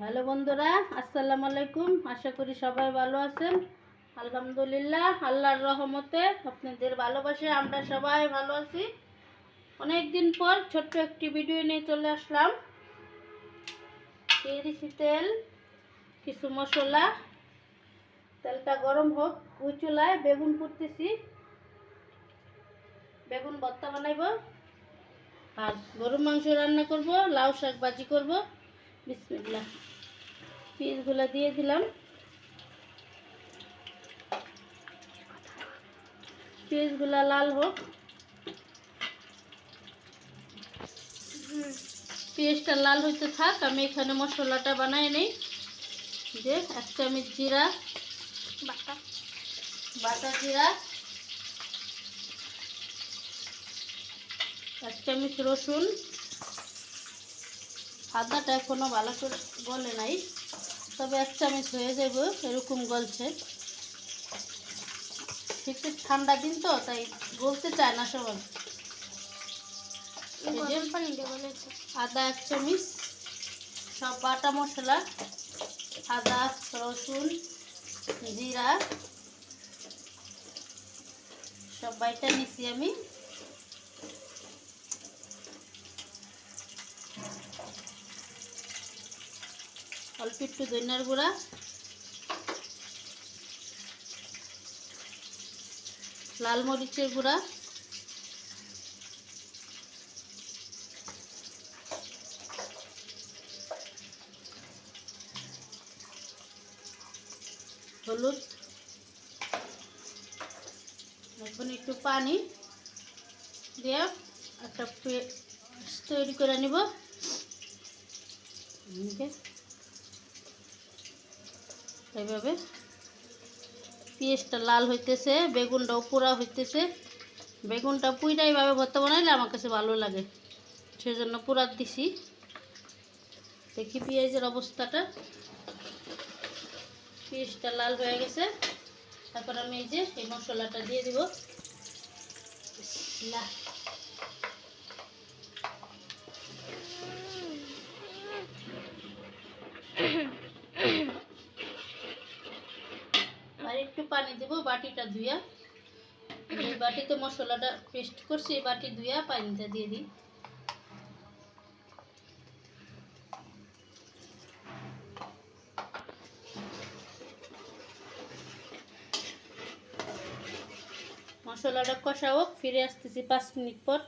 Hello বন্ধুরা, আসসালামু আলাইকুম। আশা করি সবাই ভালো আছেন। আলহামদুলিল্লাহ, আল্লাহর রহমতে আপনাদের ভালোবাসে আমরা সবাই ভালো আছি। অনেক দিন পর ছোট্ট একটি ভিডিও নিয়ে চলে আসলাম। দিয়ে দিছি তেল, কিছু মশলা, তেলটা গরম হোক, ওই চুলায় বেগুন পুড়তেছি বেগুন ভর্তা বানাইব। আর গরুর মাংস রান্না করব, লাউ শাক ভাজি করব। বিসমিল্লাহ। পিসগুলো দিয়ে দিলাম। পিসগুলা লাল হোক। পেঁয়াজটা লাল হইতে থাক আমি এখানে মশলাটা বানাই নেই। যে এক চামচ জিরা বাটা। বাটা জিরা এক চামচ রসুন আদাটা এখনও ভালো করে গলে নাই। তবে এক চামচ হয়ে যাব এরকম গলছে। শীতের ঠান্ডা দিন তো তাই গলতে চায় না সবাই। একটু। আদা এক চামচ সব বাটা মশলা আদা রসুন জিরা সব বাইটা নিছি আমি। অল্প একটু ধনিয়ার গুঁড়া। লাল মরিচের গুঁড়া। হলুদ। এখন একটু পানি দিয়ে একটা তৈরি করে নিব। এইভাবে পেঁয়াজটা লাল হইতেছে, বেগুনটাও পোড়া হইতেছে। বেগুনটা পুইটা এইভাবে ভর্তা বানাইলে আমার কাছে ভালো লাগে। সেজন্য পোড়া দিছি। দেখি পেঁয়াজের অবস্থাটা। পেঁয়াজটা লাল হয়ে গেছে। তারপর আমি এই যে এই মশলাটা দিয়ে দিব বিসমিল্লাহ। আর একটু পানি দেব, বাটিটা ধুইয়া। এই বাটিতে মশলাটা পেস্ট করছি, এই বাটি ধুইয়া পানিটা দিয়ে দিই। মশলাটা কষা হোক, ফিরে আসতেছি পাঁচ মিনিট পর।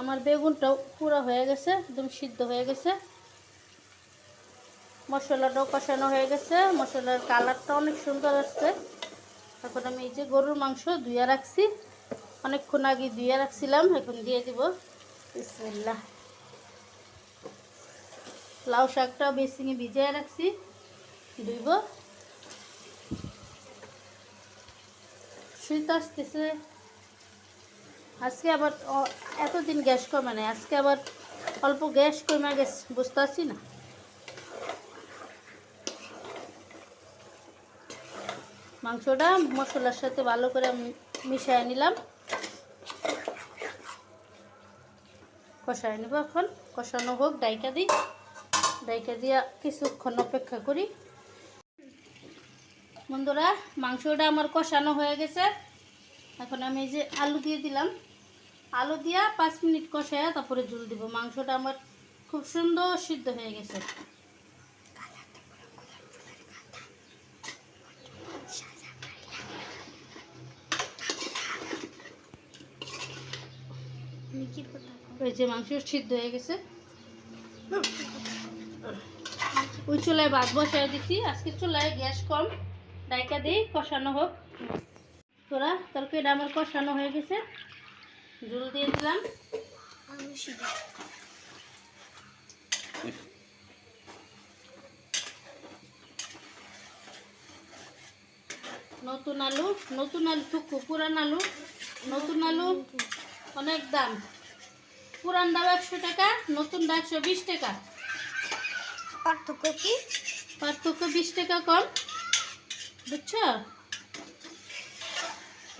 আমার বেগুনটাও পুরো হয়ে গেছে, একদম সিদ্ধ হয়ে গেছে। মশলাটাও কষানো হয়ে গেছে। মশলার কালারটা অনেক সুন্দর আসছে। এখন আমি এই যে গরুর মাংস ধুয়ে রাখছি। অনেকক্ষণ আগে ধুয়ে রাখছিলাম, এখন দিয়ে দিব। বিসমিল্লাহ। লাউ শাকটা বেসিঙে ভিজিয়ে রাখছি। ধুইব। শীত আসতেছে। আজকে আবার এতদিন গ্যাস কমে নাই। আজকে আবার অল্প গ্যাস কমে গেছে, বুঝতে পারছি না। মাংসটা মশলার সাথে ভালো করে মিশিয়ে নিলাম। কষায় নিব এখন। কষানো হোক, ডাইকা দিই। ডাইকা দিয়া কিছুক্ষণ অপেক্ষা করি। বন্ধুরা, মাংসটা আমার কষানো হয়ে গেছে। এখন আমি এই যে আলু দিয়ে দিলাম। আলু দিয়া পাঁচ মিনিট কষায় তারপরে ঝুল দিব। মাংসটা আমার খুব সুন্দর সিদ্ধ হয়ে গেছে। ওই যে মাংস সিদ্ধ হয়ে গেছে। ওই চুলায় ভাত বসায় দিছি। আজকে চুলায় গ্যাস কম, ডাইকা দিই কষানো হোক। তোরা তরকারিটা আমার কষানো হয়ে গেছে। ঝুল দিয়ে দিলাম। নতুন আলু নতুন আলু টুকু, পুরান আলু, নতুন আলু, অনেক দাম। পুরান দাম একশো টাকা নতুন দাম একশো বিশ টাকা। পার্থক্য কি? পার্থক্য বিশ টাকা কম বুঝছ?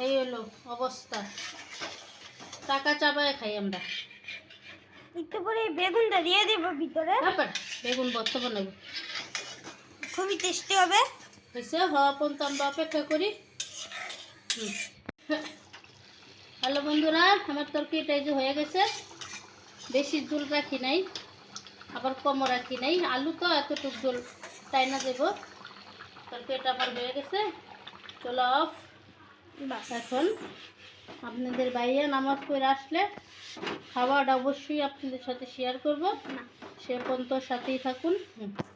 এই হলো অবস্থা। টাকা চাবায় খাই আমরা। একটু এই বেগুনটা দিয়ে দেবো ভিতরে। তারপর বেগুন ভর্তা বানাবো। খুবই টেস্টি হবে। হয়েছে হওয়া পর্যন্ত আমরা অপেক্ষা করি। হুম। হ্যালো বন্ধুরা আমার তরকারিটা এই যে হয়ে গেছে। বেশি জল রাখি নাই আবার কমও রাখি নাই। আলু তো এতটুক জল তাই না দেবো? তরকারিটা আমার হয়ে গেছে। চলো অফ। বাস এখন আপনাদের বাইরে নামাজ করে আসলে খাওয়াটা অবশ্যই আপনাদের সাথে শেয়ার করব। সে পর্যন্ত সাথেই থাকুন। হুম।